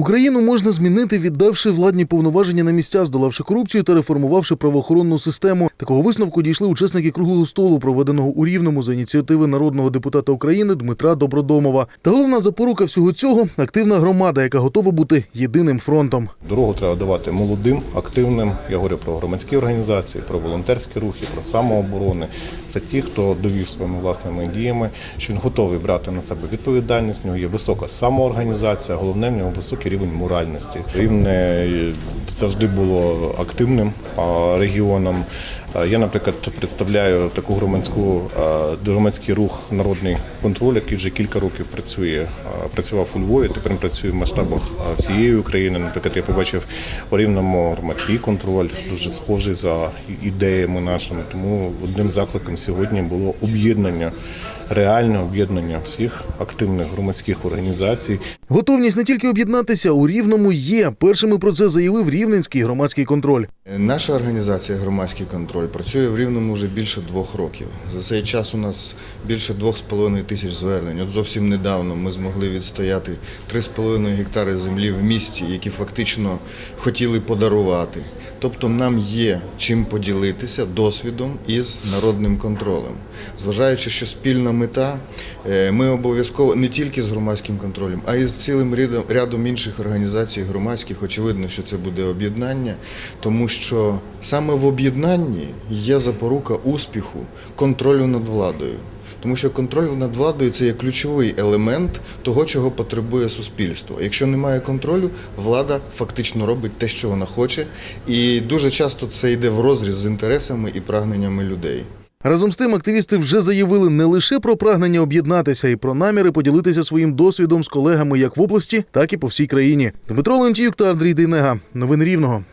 Україну можна змінити, віддавши владні повноваження на місця, здолавши корупцію та реформувавши правоохоронну систему. Такого висновку дійшли учасники круглого столу, проведеного у Рівному за ініціативи народного депутата України Дмитра Добродомова. Та головна запорука всього цього активна громада, яка готова бути єдиним фронтом. Дорогу треба давати молодим, активним. Я говорю про громадські організації, про волонтерські рухи, про самооборони. Це ті, хто довів своїми власними діями, що він готовий брати на себе відповідальність. В нього є висока самоорганізація, головне в нього високий рівень моральності. Рівне завжди було активним регіоном. Я, наприклад, представляю таку громадську громадський рух Народний контроль, який вже кілька років працює. Працював у Львові, тепер працює в масштабах всієї України. Наприклад, я побачив у рівному громадський контроль, дуже схожий за ідеями нашими. Тому одним закликом сьогодні було об'єднання, реальне об'єднання всіх активних громадських організацій. Готовність не тільки об'єднатися у рівному є. Першими про це заявив рівненський громадський контроль. Наша організація громадський контроль працює в Рівному вже більше двох років. За цей час у нас більше двох з половиною тисяч звернень. От зовсім недавно ми змогли відстояти 3,5 гектари землі в місті, які фактично хотіли подарувати. Тобто нам є чим поділитися досвідом із народним контролем. Зважаючи, що спільна мета, е, ми обов'язково не тільки з громадським контролем, а й з цілим рядом інших організацій громадських. Очевидно, що це буде об'єднання, тому що саме в об'єднанні є запорука успіху контролю над владою. Тому що контроль над владою це є ключовий елемент того, чого потребує суспільство. Якщо немає контролю, влада фактично робить те, що вона хоче, і дуже часто це йде в розріз з інтересами і прагненнями людей. Разом з тим, активісти вже заявили не лише про прагнення об'єднатися і про наміри поділитися своїм досвідом з колегами як в області, так і по всій країні. Дмитро Леонтіюк та Андрій Дейнега. Новини Рівного.